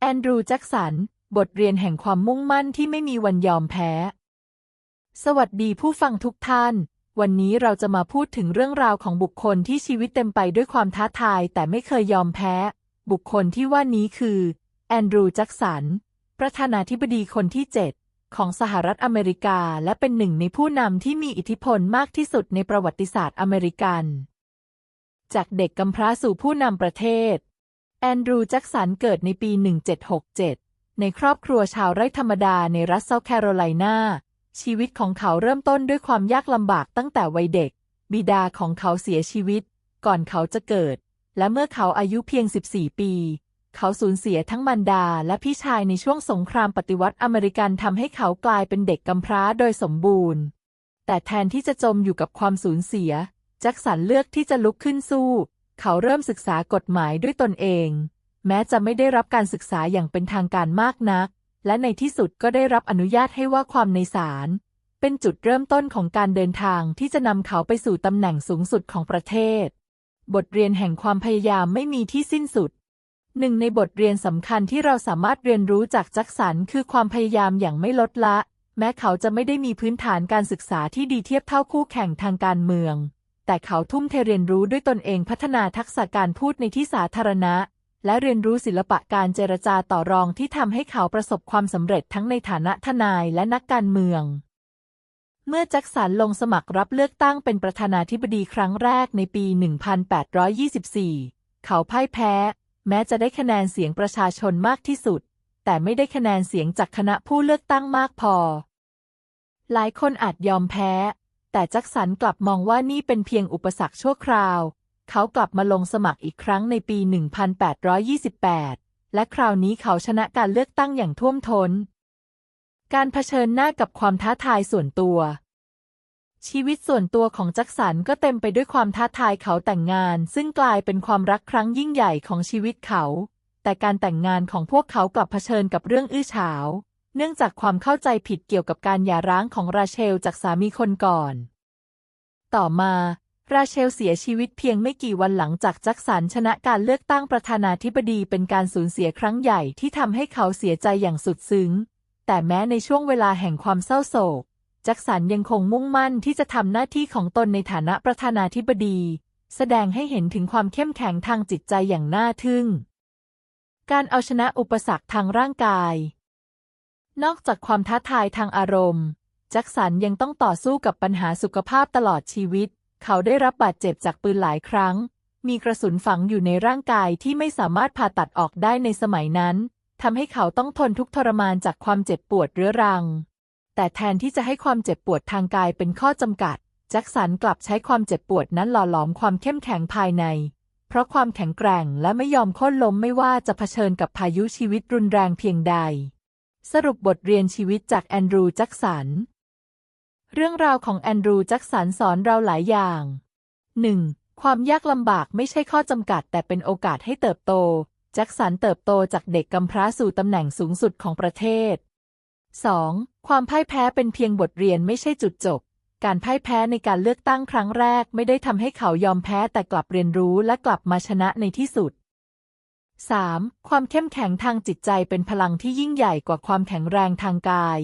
แอนดรูว์แจ็กสัน บทเรียนแห่งความมุ่งมั่นที่ไม่มีวันยอมแพ้ สวัสดีผู้ฟังทุกท่าน วันนี้เราจะมาพูดถึงเรื่องราวของบุคคลที่ชีวิตเต็มไปด้วยความท้าทายแต่ไม่เคยยอมแพ้ บุคคลที่ว่านี้คือแอนดรูว์แจ็กสัน ประธานาธิบดีคนที่ 7 ของสหรัฐอเมริกา และเป็นหนึ่งในผู้นำที่มีอิทธิพลมากที่สุดในประวัติศาสตร์อเมริกัน จากเด็กกำพร้าสู่ผู้นำประเทศ แอนดรูว์แจ็กสันเกิดในปี 1767 ในครอบครัวชาวไร่ธรรมดาในรัฐเซาท์แคโรไลนาชีวิตของเขาเริ่มต้นด้วยความยากลำบากตั้งแต่วัยเด็ก บิดาของเขาเสียชีวิต ก่อนเขาจะเกิด และเมื่อเขาอายุเพียง 14 ปี เขาสูญเสียทั้งมารดาและพี่ชายในช่วงสงครามปฏิวัติอเมริกันทำให้เขากลายเป็นเด็กกำพร้าโดยสมบูรณ์ แต่แทนที่จะจมอยู่กับความสูญเสีย แจ็คสันเลือกที่จะลุกขึ้นสู้ เขาเริ่มศึกษากฎหมายด้วยตนเอง แม้จะไม่ได้รับการศึกษาอย่างเป็นทางการมากนัก และในที่สุดก็ได้รับอนุญาตให้ว่าความในศาลเป็นจุดเริ่มต้นของการเดินทางที่จะนำเขาไปสู่ตำแหน่งสูงสุดของประเทศ บทเรียนแห่งความพยายามไม่มีที่สิ้นสุด หนึ่งในบทเรียนสำคัญที่เราสามารถเรียนรู้จากจ็คสันคือความพยายามอย่างไม่ลดละ แม้เขาจะไม่ได้มีพื้นฐานการศึกษาที่ดีเทียบเท่าคู่แข่งทางการเมือง แต่เขาทุ่มเทเรียนรู้ด้วยตนเองพัฒนาทักษะการพูดในที่สาธารณะ และเรียนรู้ศิลปะการเจรจาต่อรองที่ทำให้เขาประสบความสำเร็จทั้งในฐานะทนายและนักการเมือง เมื่อแจ็คสันลงสมัครรับเลือกตั้งเป็นประธานาธิบดีครั้งแรกในปี 1824 เขาพ่ายแพ้ แม้จะได้คะแนนเสียงประชาชนมากที่สุด แต่ไม่ได้คะแนนเสียงจากคณะผู้เลือกตั้งมากพอ หลายคนอาจยอมแพ้ แต่แจ็คสันกลับมองว่านี่เป็นเพียงอุปสรรคชั่วคราว เขากลับมาลงสมัครอีกครั้งในปี 1828 และคราวนี้เขาชนะการเลือกตั้งอย่างท่วมทน้น การเผชิญหน้ากับความท้าทายส่วนตัว ชีวิตส่วนตัวของแจ็คสันก็เต็มไปด้วยความท้าทายเขาแต่งงาน ซึ่งกลายเป็นความรักครั้งยิ่งใหญ่ของชีวิตเขา แต่การแต่งงานของพวกเขากลับเผชิญกับเรื่องอื้อฉาวเนื่องจากความเข้าใจผิดเกี่ยวกับการหย่าร้างของราเชลจากสามีคนก่อน ต่อมา ราเชลเสียชีวิตเพียงไม่กี่วันหลังจากแจ็คสันชนะการเลือกตั้งประธานาธิบดีเป็นการสูญเสียครั้งใหญ่ที่ทำให้เขาเสียใจอย่างสุดซึ้ง แต่แม้ในช่วงเวลาแห่งความเศร้าโศกแจ็คสันยังคงมุ่งมั่นที่จะทำหน้าที่ของตนในฐานะประธานาธิบดี แสดงให้เห็นถึงความเข้มแข็งทางจิตใจอย่างน่าทึ่ง การเอาชนะอุปสรรคทางร่างกาย นอกจากความท้าทายทางอารมณ์ จ็คสันยังต้องต่อสู้กับปัญหาสุขภาพตลอดชีวิต เขาได้รับบาดเจ็บจากปืนหลายครั้ง มีกระสุนฝังอยู่ในร่างกายที่ไม่สามารถผ่าตัดออกได้ในสมัยนั้นทำให้เขาต้องทนทุกทรมานจากความเจ็บปวดเรื้อรัง แต่แทนที่จะให้ความเจ็บปวดทางกายเป็นข้อจำกัด แจ็คสันกลับใช้ความเจ็บปวดนั้นหล่อหลอมความเข้มแข็งภายใน เพราะความแข็งแกร่งและไม่ยอมโค่นล้มไม่ว่าจะเผชิญกับพายุชีวิตรุนแรงเพียงใด สรุปบทเรียนชีวิตจากแอนดรูว์แจ็คสัน เรื่องราวของแอนดรูว์แจ็คสันสอนเราหลายอย่าง 1. ความยากลำบากไม่ใช่ข้อจำกัด แต่เป็นโอกาสให้เติบโต แจ็คสันเติบโตจากเด็กกำพร้าสู่ตำแหน่งสูงสุดของประเทศ 2. ความพ่ายแพ้เป็นเพียงบทเรียนไม่ใช่จุดจบ การพ่ายแพ้ในการเลือกตั้งครั้งแรกไม่ได้ทำให้เขายอมแพ้แต่กลับเรียนรู้และกลับมาชนะในที่สุด 3. ความเข้มแข็งทางจิตใจเป็นพลังที่ยิ่งใหญ่กว่าความแข็งแรงทางกาย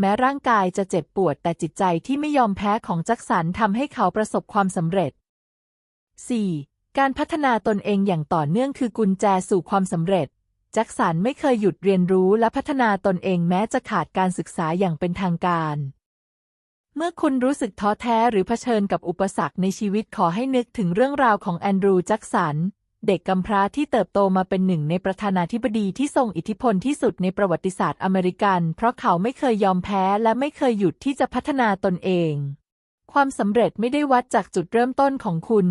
แม้ร่างกายจะเจ็บปวดแต่จิตใจที่ไม่ยอมแพ้ของแจ็คสันทำให้เขาประสบความสำเร็จ 4. การพัฒนาตนเองอย่างต่อเนื่องคือกุญแจสู่ความสำเร็จ แจ็คสันไม่เคยหยุดเรียนรู้และพัฒนาตนเองแม้จะขาดการศึกษาอย่างเป็นทางการ เมื่อคุณรู้สึกท้อแท้หรือเผชิญกับอุปสรรคในชีวิตขอให้นึกถึงเรื่องราวของแอนดรูว์แจ็คสัน เด็กกำพร้าที่เติบโตมาเป็นหนึ่งในประธานาธิบดีที่ทรงอิทธิพลที่สุดในประวัติศาสตร์อเมริกัน เพราะเขาไม่เคยยอมแพ้และไม่เคยหยุดที่จะพัฒนาตนเอง ความสำเร็จไม่ได้วัดจากจุดเริ่มต้นของคุณ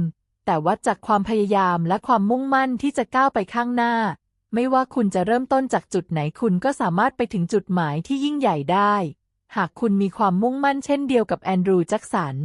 แต่วัดจากความพยายามและความมุ่งมั่นที่จะก้าวไปข้างหน้า ไม่ว่าคุณจะเริ่มต้นจากจุดไหนคุณก็สามารถไปถึงจุดหมายที่ยิ่งใหญ่ได้ หากคุณมีความมุ่งมั่นเช่นเดียวกับแอนดรูว์ แจ็คสัน